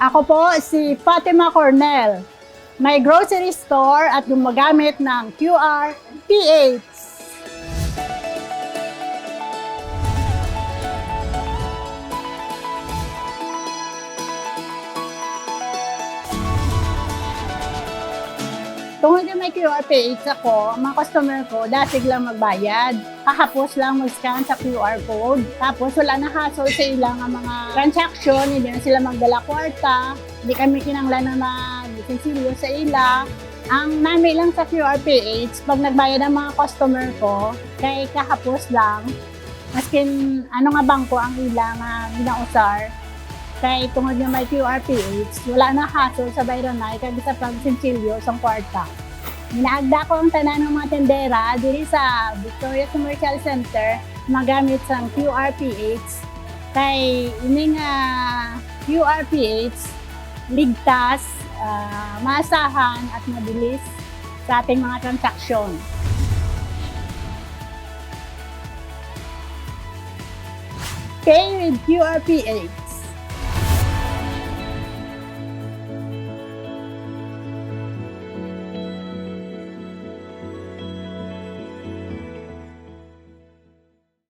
Ako po si Fatima Cornell. May grocery store at gumagamit ng QR PH. Tungkol na may QR PH ako, ang mga customer ko, datig lang magbayad. Kahapos lang mag-scan sa QR code. Tapos wala na hassle sa ilang ang mga transaction, hindi na sila magdala kwarta. Hindi kami kinanglan na mag-sinsilyo sa ila. Ang nami lang sa QR PH, pag nagbayad ang mga customer ko, kay kahapos lang, maskin ano nga bangko ang ilang nga ginausar, kay tungod nga may QR PH, wala na hassle sa Bayronay kay sa pagsinsilyo sa kwarta. Minaagda ko ang tanan ng mga tendera diri sa Victoria Commercial Center magamit sa QR PH kay ini nga QR PH ligtas, ah, maasahan at mabilis sa ating mga transaksyon. Pay with QR PH.